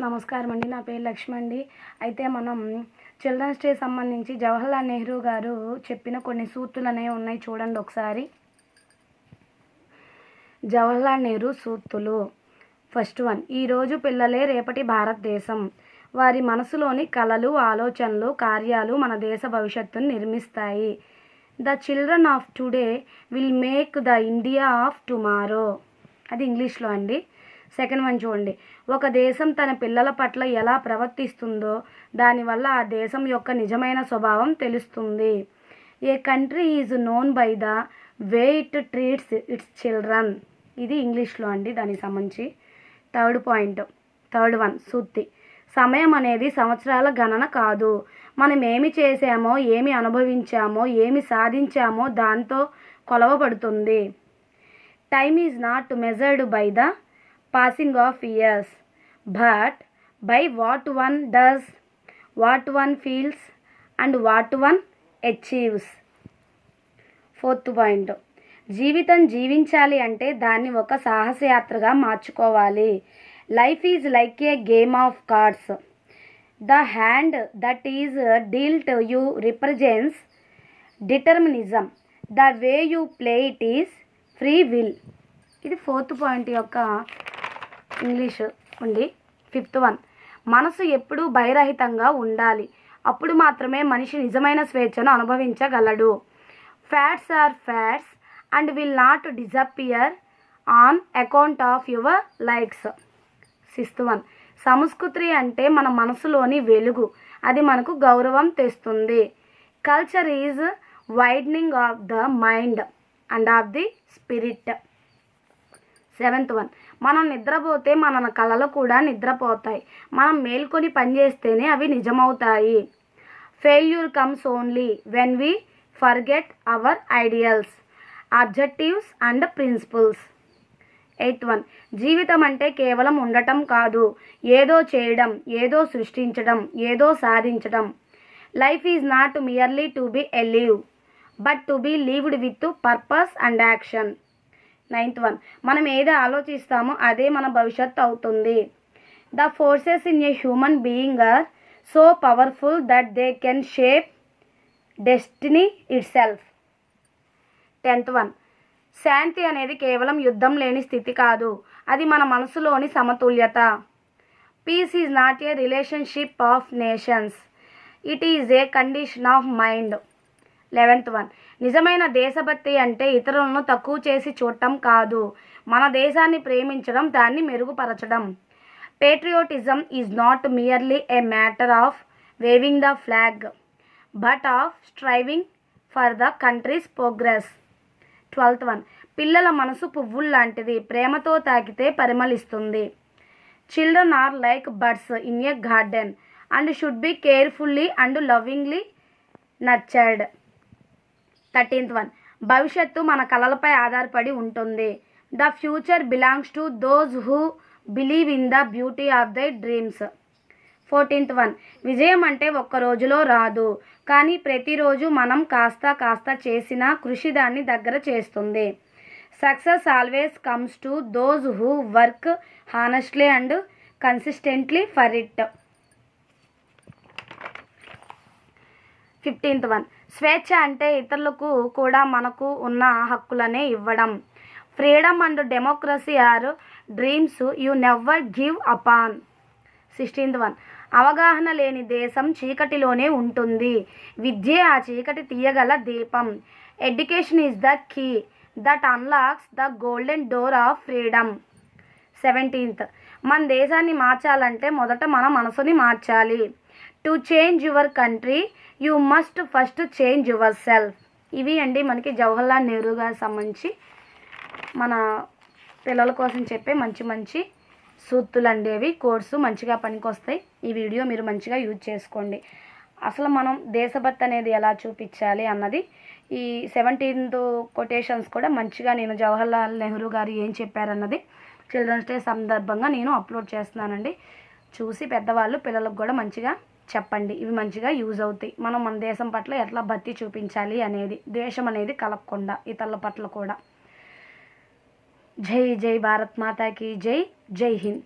నమస్కారం అండి. నా పేరు లక్ష్మి అండి. అయితే మనం చిల్డ్రన్స్ డే సంబంధించి జవహర్లాల్ నెహ్రూ గారు చెప్పిన కొన్ని సూక్తులు అనేవి ఉన్నాయి చూడండి ఒకసారి. జవహర్లాల్ నెహ్రూ సూక్తులు ఫస్ట్ వన్ ఈరోజు పిల్లలే రేపటి భారతదేశం. వారి మనసులోని కళలు ఆలోచనలు కార్యాలు మన దేశ భవిష్యత్తును నిర్మిస్తాయి. The children of today will make the India of tomorrow. అది ఇంగ్లీష్లో అండి. సెకండ్ వన్ చూడండి. ఒక దేశం తన పిల్లల పట్ల ఎలా ప్రవర్తిస్తుందో దానివల్ల ఆ దేశం యొక్క నిజమైన స్వభావం తెలుస్తుంది. A country is known by the way it treats its children ఇది ఇంగ్లీష్లో అండి దానికి సంబంధించి. థర్డ్ పాయింట్ థర్డ్ వన్ సూత్తి సమయం అనేది సంవత్సరాల గణన కాదు. మనం ఏమి చేసామో ఏమి అనుభవించామో ఏమి సాధించామో దాంతో కొలవబడుతుంది. Time is not measured by the passing of years but by what one does what one feels and what one achieves fourth point జీవితం జీవించాలి అంటే దాన్ని ఒక సాహసయాత్రగా మార్చుకోవాలి. Life is like a game of cards the hand that is dealt you represents determinism the way you play it is free will ఇది fourth point యొక్క English ఉంది. Fifth one. మనసు ఎప్పుడూ భయరహితంగా ఉండాలి. అప్పుడు మాత్రమే మనిషి నిజమైన స్వేచ్ఛను అనుభవించగలడు. Facts are facts and will not disappear on account of your likes. Sixth one. సంస్కృతి అంటే మన మనసులోని వెలుగు. అది మనకు గౌరవం తెస్తుంది. Culture is widening of the mind and of the spirit. Seventh one. మనం నిద్రపోతే మన కళలు కూడా నిద్రపోతాయి. మనం మేల్కొని పనిచేస్తేనే అవి నిజమవుతాయి. Failure comes only when we forget our ideals objectives and principles eighth one జీవితం అంటే కేవలం ఉండటం కాదు. ఏదో చేయడం ఏదో సృష్టించడం ఏదో సాధించడం. Life is not merely to be alive but to be lived with purpose and action ninth one. మనం ఏది ఆలోచిస్తామో అదే మన భవిష్యత్తు అవుతుంది. The forces in a human being are so powerful that they can shape destiny itself tenth one. శాంతి అనేది కేవలం యుద్ధం లేని స్థితి కాదు. అది మన మనసులోని సమతుల్యత. Peace is not a relationship of nations. It is a condition of mind. Eleventh one. నిజమైన దేశభక్తి అంటే ఇతరులను తక్కువ చేసి చూడటం కాదు. మన దేశాన్ని ప్రేమించడం దాన్ని మెరుగుపరచడం. Patriotism is not merely a matter of waving the flag but of striving for the country's progress twelfth one పిల్లల మనసు పువ్వులు లాంటిది ప్రేమతో తాకితే పరిమళిస్తుంది. Children are like birds in a garden and should be carefully and lovingly nurtured thirteenth one. భవిష్యత్తు మన కళలపై ఆధారపడి ఉంటుంది. The future belongs to those who believe in the beauty of the dreams. Fourteenth one. విజయం అంటే ఒక్క రోజులో రాదు. కానీ ప్రతిరోజు మనం కాస్త కాస్త చేసిన కృషి దాన్ని దగ్గర చేస్తుంది. Success always comes to those who work honestly and consistently for it. Fifteenth one. స్వేచ్ఛ అంటే ఇతరులకు కూడా మనకు ఉన్న హక్కులనే ఇవ్వడం. Freedom and democracy are dreams you never give upon. Sixteenth one. అవగాహన లేని దేశం చీకటిలోనే ఉంటుంది. విద్య ఆ చీకటి తీయగల దీపం. Education is the key that unlocks the golden door of freedom. Seventeenth. మన దేశాన్ని మార్చాలంటే మొదట మన మనసుని మార్చాలి. To change your country you must first change yourself ఇవి అండి మనకి జవహర్లాల్ నెహ్రూ గారికి సంబంధించి మన పిల్లల కోసం చెప్పే మంచి మంచి సూత్తులు అండేవి కోర్సు మంచిగా పనికొస్తాయి. ఈ వీడియో మీరు మంచిగా యూజ్ చేసుకోండి. అసలు మనం దేశభక్తి అనేది ఎలా చూపించాలి అన్నది ఈ సెవెంటీన్త్ కొటేషన్స్ కూడా మంచిగా నేను జవహర్లాల్ నెహ్రూ గారు ఏం చెప్పారన్నది చిల్డ్రన్స్ డే సందర్భంగా నేను అప్లోడ్ చేస్తున్నానండి. చూసి పెద్దవాళ్ళు పిల్లలకు కూడా మంచిగా చెప్పండి. ఇవి మంచిగా యూజ్ అవుతాయి. మనం మన దేశం పట్ల ఎట్లా భక్తి చూపించాలి అనేది ద్వేషం అనేది కలగకుండా ఇతరుల పట్ల కూడా. జై జై భారత్ మాతాకి జై జై హింద్.